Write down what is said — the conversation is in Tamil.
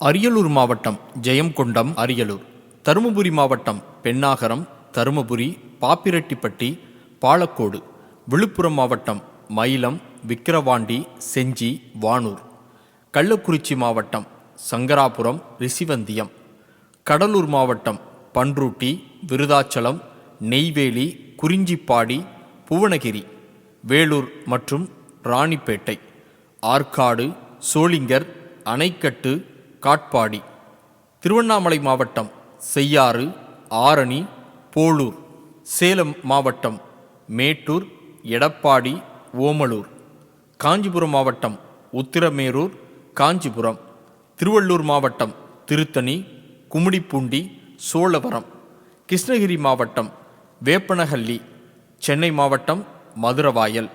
அரியலூர் மாவட்டம் ஜெயங்கொண்டம் அரியலூர். தருமபுரி மாவட்டம் பெண்ணாகரம் தருமபுரி பாப்பிரெட்டிப்பட்டி பாலக்கோடு. விழுப்புரம் மாவட்டம் மயிலம் விக்கிரவாண்டி செஞ்சி வானூர். கள்ளக்குறிச்சி மாவட்டம் சங்கராபுரம் ரிசிவந்தியம். கடலூர் மாவட்டம் பன்ருட்டி விருதாச்சலம் நெய்வேலி குறிஞ்சிப்பாடி புவனகிரி. வேலூர் மற்றும் ராணிப்பேட்டை. ஆற்காடு சோளிங்கர் அணைக்கட்டு காட்பாடி திருவண்ணாமலை மாவட்டம் செய்யாறு ஆரணி போளூர் சேலம் மாவட்டம் மேட்டூர் எடப்பாடி ஓமலூர் காஞ்சிபுரம் மாவட்டம் உத்திரமேரூர் காஞ்சிபுரம் திருவள்ளூர் மாவட்டம் திருத்தணி கும்மிடிப்பூண்டி சோழவரம் கிருஷ்ணகிரி மாவட்டம் வேப்பனஹள்ளி சென்னை மாவட்டம் மதுரவாயல்.